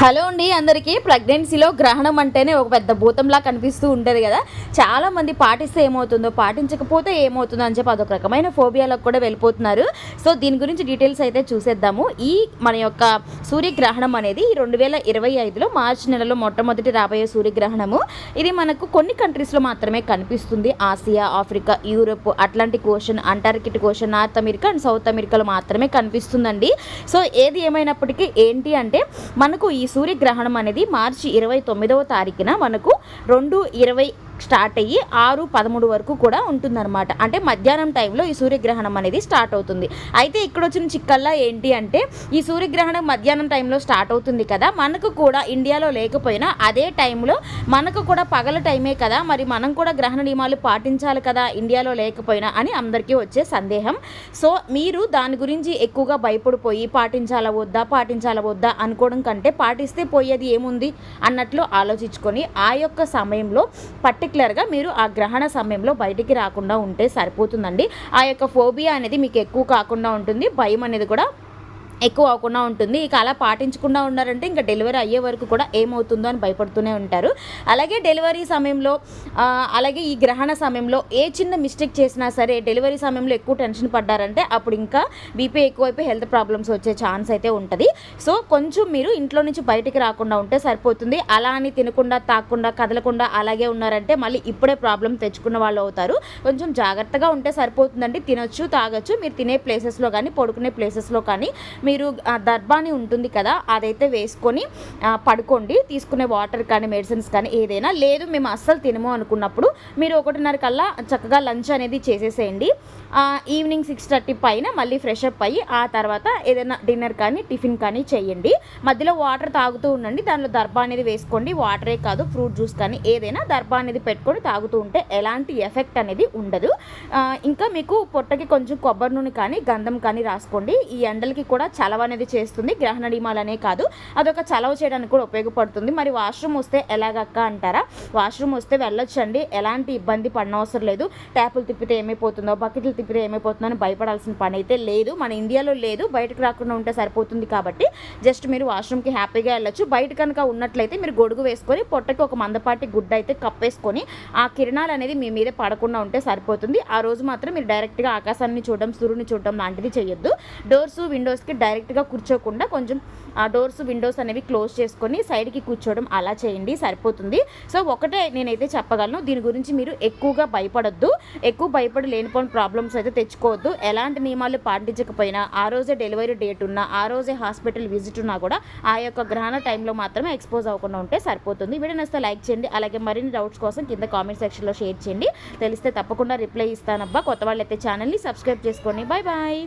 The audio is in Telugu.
హలో అండి అందరికీ. ప్రెగ్నెన్సీలో గ్రహణం అంటేనే ఒక పెద్ద భూతంలా కనిపిస్తూ ఉంటుంది కదా. చాలా మంది పాటిస్తే ఏమవుతుందో పాటించకపోతే ఏమవుతుందో అని చెప్పి అదొక రకమైన ఫోబియాలకు కూడా వెళ్ళిపోతున్నారు. సో దీని గురించి డీటెయిల్స్ అయితే చూసేద్దాము. ఈ మన యొక్క సూర్యగ్రహణం అనేది రెండు వేల ఇరవై ఐదులో మార్చి నెలలో మొట్టమొదటి రాబోయే సూర్యగ్రహణము. ఇది మనకు కొన్ని కంట్రీస్లో మాత్రమే కనిపిస్తుంది. Asia Africa Europe Atlantic Ocean Antarctic Ocean North America and South అమెరికాలో మాత్రమే కనిపిస్తుందండి. సో ఏది ఏమైనప్పటికీ ఏంటి అంటే మనకు ఈ సూర్యగ్రహణం అనేది మార్చి ఇరవై తొమ్మిదవ తారీఖున మనకు రెండు ఇరవై స్టార్ట్ అయ్యి ఆరు పదమూడు వరకు కూడా ఉంటుందన్నమాట. అంటే మధ్యాహ్నం టైంలో ఈ సూర్యగ్రహణం అనేది స్టార్ట్ అవుతుంది. అయితే ఇక్కడ వచ్చిన చిక్కల్లా ఏంటి అంటే ఈ సూర్యగ్రహణం మధ్యాహ్నం టైంలో స్టార్ట్ అవుతుంది కదా మనకు కూడా ఇండియాలో లేకపోయినా అదే టైంలో మనకు కూడా పగల టైమే కదా మరి మనం కూడా గ్రహణ నియమాలు పాటించాలి కదా ఇండియాలో లేకపోయినా అని అందరికీ వచ్చే సందేహం. సో మీరు దాని గురించి ఎక్కువగా భయపడిపోయి పాటించాలా వద్దా పాటించాలా వద్దా అనుకోవడం కంటే పాటిస్తే పోయేది ఏముంది అన్నట్లు ఆలోచించుకొని ఆ యొక్క సమయంలో పర్టికులర్గా మీరు ఆ గ్రహణ సమయంలో బయటికి రాకుండా ఉంటే సరిపోతుందండి. ఆ యొక్క ఫోబియా అనేది మీకు ఎక్కువ కాకుండా ఉంటుంది. భయం అనేది కూడా ఎక్కువ అవ్వకుండా ఉంటుంది. ఇక అలా పాటించకుండా ఉన్నారంటే ఇంకా డెలివరీ అయ్యే వరకు కూడా ఏమవుతుందో అని భయపడుతూనే ఉంటారు. అలాగే డెలివరీ సమయంలో అలాగే ఈ గ్రహణ సమయంలో ఏ చిన్న మిస్టేక్ చేసినా సరే డెలివరీ సమయంలో ఎక్కువ టెన్షన్ పడ్డారంటే అప్పుడు ఇంకా బీపీ ఎక్కువైపోయి హెల్త్ ప్రాబ్లమ్స్ వచ్చే ఛాన్స్ అయితే ఉంటుంది. సో కొంచెం మీరు ఇంట్లో నుంచి బయటికి రాకుండా ఉంటే సరిపోతుంది. అలా అని తినకుండా తాకుండా కదలకుండా అలాగే ఉన్నారంటే మళ్ళీ ఇప్పుడే ప్రాబ్లం తెచ్చుకున్న వాళ్ళు అవుతారు. కొంచెం జాగ్రత్తగా ఉంటే సరిపోతుందండి. తినొచ్చు తాగొచ్చు. మీరు తినే ప్లేసెస్లో కానీ పడుకునే ప్లేసెస్లో కానీ మీరు దర్బాని ఉంటుంది కదా అదైతే వేసుకొని పడుకోండి. తీసుకునే వాటర్ కానీ మెడిసిన్స్ కానీ ఏదైనా లేదు మేము అస్సలు తినము అనుకున్నప్పుడు మీరు ఒకటిన్నర కల్లా చక్కగా లంచ్ అనేది చేసేసేయండి. ఈవినింగ్ సిక్స్ థర్టీ పైన మళ్ళీ ఫ్రెష్ అప్ అయ్యి ఆ తర్వాత ఏదైనా డిన్నర్ కానీ టిఫిన్ కానీ చేయండి. మధ్యలో వాటర్ తాగుతూ ఉండండి. దానిలో దర్బా అనేది వేసుకోండి. వాటరే కాదు ఫ్రూట్ జ్యూస్ కానీ ఏదైనా దర్బా అనేది పెట్టుకొని తాగుతూ ఉంటే ఎలాంటి ఎఫెక్ట్ అనేది ఉండదు. ఇంకా మీకు పొట్టకి కొంచెం కొబ్బరి నూనె కానీ గంధం కానీ రాసుకోండి. ఈ ఎండలకి కూడా చలవ అనేది చేస్తుంది గ్రహణ నియమాలనే కాదు. అదొక చలవ చేయడానికి కూడా ఉపయోగపడుతుంది. మరి వాష్రూమ్ వస్తే ఎలాగక్క అంటారా? వాష్రూమ్ వస్తే వెళ్ళొచ్చండి. ఎలాంటి ఇబ్బంది పడనవసరం లేదు. ట్యాపులు తిప్పితే ఏమైపోతుందో బకెట్లు తిప్పితే ఏమైపోతుందో అని భయపడాల్సిన పని అయితే లేదు. మన ఇండియాలో లేదు. బయటకు రాకుండా ఉంటే సరిపోతుంది కాబట్టి జస్ట్ మీరు వాష్రూమ్కి హ్యాపీగా వెళ్ళొచ్చు. బయట కనుక ఉన్నట్లయితే మీరు గొడుగు వేసుకొని పొట్టకి ఒక మందపాటి గుడ్డ అయితే కప్పేసుకొని ఆ కిరణాలు అనేది మీ మీద పడకుండా ఉంటే సరిపోతుంది. ఆ రోజు మాత్రం మీరు డైరెక్ట్గా ఆకాశాన్ని చూడడం సూర్యుని చూడడం లాంటిది చేయొద్దు. డోర్స్ విండోస్కి డైరెక్ట్గా కూర్చోకుండా కొంచెం ఆ డోర్స్ విండోస్ అనేవి క్లోజ్ చేసుకొని సైడ్కి కూర్చోవడం అలా చేయండి సరిపోతుంది. సో ఒకటే నేనైతే చెప్పగలను దీని గురించి మీరు ఎక్కువగా భయపడొద్దు. ఎక్కువ భయపడి లేనిపోని ప్రాబ్లమ్స్ అయితే తెచ్చుకోవద్దు. ఎలాంటి నియమాలు పాటించకపోయినా ఆ రోజే డెలివరీ డేట్ ఉన్నా ఆ రోజే హాస్పిటల్ విజిట్ ఉన్నా కూడా ఆ యొక్క గ్రహణ టైంలో మాత్రమే ఎక్స్పోజ్ అవ్వకుండా ఉంటే సరిపోతుంది. వీడియో నచ్చితే లైక్ చేయండి అలాగే మరిన్ని డౌట్స్ కోసం కింద కామెంట్ సెక్షన్లో షేర్ చేయండి. తెలిస్తే తప్పకుండా రిప్లై ఇస్తానబ్బా. కొత్త వాళ్ళైతే ఛానల్ని సబ్స్క్రైబ్ చేసుకోండి. Bye bye